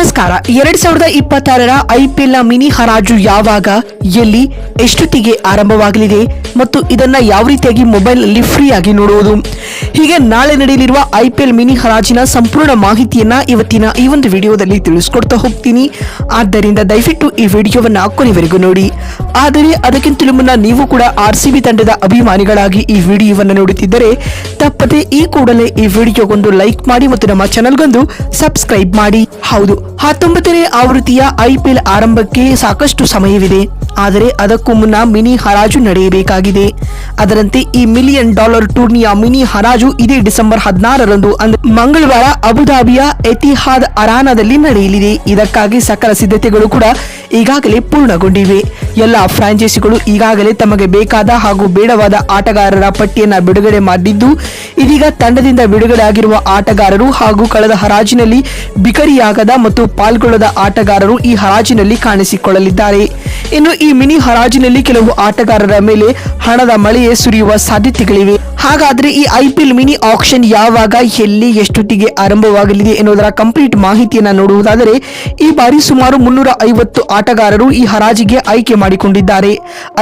ನಮಸ್ಕಾರ. ಎರಡ್ ಸಾವಿರದ ಇಪ್ಪತ್ತಾರರ ಐಪಿಎಲ್ನ ಮಿನಿ ಹರಾಜು ಯಾವಾಗ, ಎಲ್ಲಿ, ಎಷ್ಟೊತ್ತಿಗೆ ಆರಂಭವಾಗಲಿದೆ ಮತ್ತು ಇದನ್ನ ಯಾವ ರೀತಿಯಾಗಿ ಮೊಬೈಲ್ ಅಲ್ಲಿ ಫ್ರೀ ಆಗಿ ನೋಡುವುದು? ಹೀಗೆ ನಾಳೆ ನಡೆಯಲಿರುವ ಐಪಿಎಲ್ ಮಿನಿ ಹರಾಜಿನ ಸಂಪೂರ್ಣ ಮಾಹಿತಿಯನ್ನ ಇವತ್ತಿನ ಈ ಒಂದು ವಿಡಿಯೋದಲ್ಲಿ ತಿಳಿಸ್ಕೊಡ್ತಾ ಹೋಗ್ತೀನಿ. ಆದ್ದರಿಂದ ದಯವಿಟ್ಟು ಈ ವಿಡಿಯೋವನ್ನ ಕೊನೆವರೆಗೂ ನೋಡಿ. ಆದರೆ ಅದಕ್ಕಿಂತಲೂ ಮುನ್ನ ನೀವು ಕೂಡ ಆರ್ ತಂಡದ ಅಭಿಮಾನಿಗಳಾಗಿ ಈ ವಿಡಿಯೋವನ್ನು ನೋಡುತ್ತಿದ್ದರೆ ತಪ್ಪದೆ ಈ ಕೂಡಲೇ ಈ ವಿಡಿಯೋಗೊಂದು ಲೈಕ್ ಮಾಡಿ ಮತ್ತು ನಮ್ಮ ಚಾನಲ್ಗೊಂದು ಸಬ್ಸ್ಕ್ರೈಬ್ ಮಾಡಿ. ಹೌದು ಹತ್ತೊಂಬತ್ತನೇ ಆವೃತ್ತಿಯ ಐಪಿಎಲ್ ಆರಂಭಕ್ಕೆ ಸಾಕಷ್ಟು ಸಮಯವಿದೆ. ಆದರೆ ಅದಕ್ಕೂ ಮುನ್ನ ಮಿನಿ ಹರಾಜು ನಡೆಯಬೇಕಾಗಿದೆ. ಅದರಂತೆ ಈ ಮಿಲಿಯನ್ ಡಾಲರ್ ಟೂರ್ನಿಯ ಮಿನಿ ಹರಾಜು ಇದೇ ಡಿಸೆಂಬರ್ ಹದಿನಾರರಂದು ಅಂದ್ರೆ ಮಂಗಳವಾರ ಅಬುಧಾಬಿಯ ಎತಿಹಾದ್ ಅರಾನದಲ್ಲಿ ನಡೆಯಲಿದೆ. ಇದಕ್ಕಾಗಿ ಸಕಲ ಸಿದ್ಧತೆಗಳು ಕೂಡ ಈಗಾಗಲೇ ಪೂರ್ಣಗೊಂಡಿವೆ. ಎಲ್ಲ ಫ್ರಾಂಚೈಸಿಗಳು ಈಗಾಗಲೇ ತಮಗೆ ಬೇಕಾದ ಹಾಗೂ ಬೇಡವಾದ ಆಟಗಾರರ ಪಟ್ಟಿಯನ್ನು ಬಿಡುಗಡೆ ಮಾಡಿದ್ದು, ಇದೀಗ ತಂಡದಿಂದ ಬಿಡುಗಡೆ ಆಗಿರುವ ಆಟಗಾರರು ಹಾಗೂ ಕಳೆದ ಹರಾಜಿನಲ್ಲಿ ಬಿಕರಿಯಾಗದ ಮತ್ತು ಪಾಲ್ಗೊಳ್ಳದ ಆಟಗಾರರು ಈ ಹರಾಜಿನಲ್ಲಿ ಕಾಣಿಸಿಕೊಳ್ಳಲಿದ್ದಾರೆ. ಇನ್ನು ಈ ಮಿನಿ ಹರಾಜಿನಲ್ಲಿ ಕೆಲವು ಆಟಗಾರರ ಮೇಲೆ ಹಣದ ಮಳೆಯೇ ಸುರಿಯುವ ಸಾಧ್ಯತೆಗಳಿವೆ. ಹಾಗಾದ್ರೆ ಈ ಐಪಿಎಲ್ ಮಿನಿ ಆಕ್ಷನ್ ಯಾವಾಗ, ಎಲ್ಲಿ, ಎಷ್ಟೊತ್ತಿಗೆ ಆರಂಭವಾಗಲಿದೆ ಎನ್ನುವುದರ ಕಂಪ್ಲೀಟ್ ಮಾಹಿತಿಯನ್ನು ನೋಡುವುದಾದರೆ, ಈ ಬಾರಿ ಸುಮಾರು ಮುನ್ನೂರ ಐವತ್ತು ಆಟಗಾರರು ಈ ಹರಾಜಿಗೆ ಆಯ್ಕೆ ಮಾಡಿಕೊಂಡಿದ್ದಾರೆ.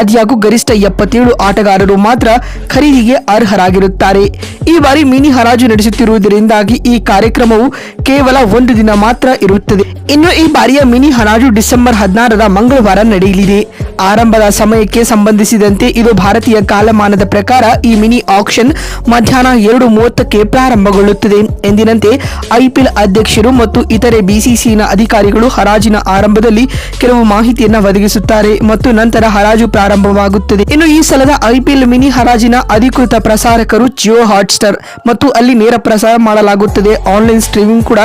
ಅದ್ಯಾಗೂ ಗರಿಷ್ಠ ಎಪ್ಪತ್ತೇಳು ಆಟಗಾರರು ಮಾತ್ರ ಖರೀದಿಗೆ ಅರ್ಹರಾಗಿರುತ್ತಾರೆ. ಈ ಬಾರಿ ಮಿನಿ ಹರಾಜು ನಡೆಸುತ್ತಿರುವುದರಿಂದಾಗಿ ಈ ಕಾರ್ಯಕ್ರಮವು ಕೇವಲ ಒಂದು ದಿನ ಮಾತ್ರ ಇರುತ್ತದೆ. ಇನ್ನು ಈ ಬಾರಿಯ ಮಿನಿ ಹರಾಜು ಡಿಸೆಂಬರ್ ಹದಿನಾರರ ಮಂಗಳವಾರ ನಡೆಯಲಿದೆ. ಆರಂಭದ ಸಮಯಕ್ಕೆ ಸಂಬಂಧಿಸಿದಂತೆ ಇದು ಭಾರತೀಯ ಕಾಲಮಾನದ ಪ್ರಕಾರ ಈ ಮಿನಿ ಆಕ್ಷನ್ ಮಧ್ಯಾಹ್ನ ಎರಡು ಮೂವತ್ತಕ್ಕೆ ಪ್ರಾರಂಭಗೊಳ್ಳುತ್ತದೆ. ಎಂದಿನಂತೆ ಐಪಿಎಲ್ ಅಧ್ಯಕ್ಷರು ಮತ್ತು ಇತರೆ ಬಿಸಿಸಿನ ಅಧಿಕಾರಿಗಳು ಹರಾಜಿನ ಆರಂಭದಲ್ಲಿ ಕೆಲವು ಮಾಹಿತಿಯನ್ನು ಒದಗಿಸುತ್ತಾರೆ. ಮತ್ತು ನಂತರ ಹರಾಜು ಪ್ರಾರಂಭವಾಗುತ್ತದೆ. ಇನ್ನು ಈ ಸಲದ ಐಪಿಎಲ್ ಮಿನಿ ಹರಾಜಿನ ಅಧಿಕೃತ ಪ್ರಸಾರಕರು ಜಿಯೋ ಹಾಟ್ಸ್ಟಾರ್ ಮತ್ತು ಅಲ್ಲಿ ನೇರ ಪ್ರಸಾರ ಮಾಡಲಾಗುತ್ತದೆ. ಆನ್ಲೈನ್ ಸ್ಟ್ರೀಮಿಂಗ್ ಕೂಡ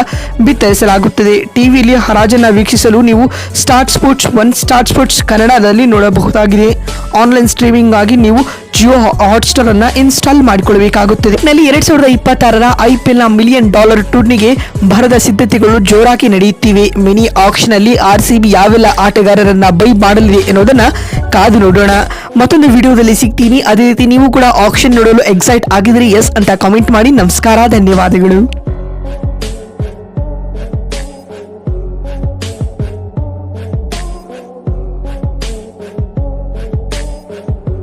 ಬಿತ್ತರಿಸಲಾಗುತ್ತದೆ. ಟಿವಿಯಲ್ಲಿ ಹರಾಜನ್ನ ವೀಕ್ಷಿಸಲು ನೀವು Star Sports one, Star Sports ಕನ್ನಡದಲ್ಲಿ ನೋಡಬಹುದಾಗಿದೆ. ಆನ್ಲೈನ್ ಸ್ಟ್ರೀಮಿಂಗ್ ಆಗಿ ನೀವು ಜಿಯೋ ಹಾಟ್ಸ್ಟಾರ್ ಅನ್ನ ಇನ್ಸ್ಟಾಲ್ ಮಾಡಿಕೊಳ್ಳಬೇಕಾಗುತ್ತದೆ. ನಲ್ಲಿ ಎರಡ್ ಸಾವಿರದ ಇಪ್ಪತ್ತಾರರ ಐಪಿಎಲ್ನ ಮಿಲಿಯನ್ ಡಾಲರ್ ಟೂರ್ನಿಗೆ ಭರದ ಸಿದ್ಧತೆಗಳು ಜೋರಾಗಿ ನಡೆಯುತ್ತಿವೆ. ಮಿನಿ ಆಕ್ಷನ್ನಲ್ಲಿ ಆರ್ ಸಿಬಿ ಯಾವೆಲ್ಲ ಆಟಗಾರರನ್ನ ಬೈ ಮಾಡಲಿದೆ ಎನ್ನುವುದನ್ನ ಕಾದು ನೋಡೋಣ. ಮತ್ತೊಂದು ವಿಡಿಯೋದಲ್ಲಿ ಸಿಗ್ತೀನಿ. ಅದೇ ರೀತಿ ನೀವು ಕೂಡ ಆಕ್ಷನ್ ನೋಡಲು ಎಕ್ಸೈಟ್ ಆಗಿದ್ರೆ ಎಸ್ ಅಂತ ಕಾಮೆಂಟ್ ಮಾಡಿ. ನಮಸ್ಕಾರ. ಧನ್ಯವಾದಗಳು.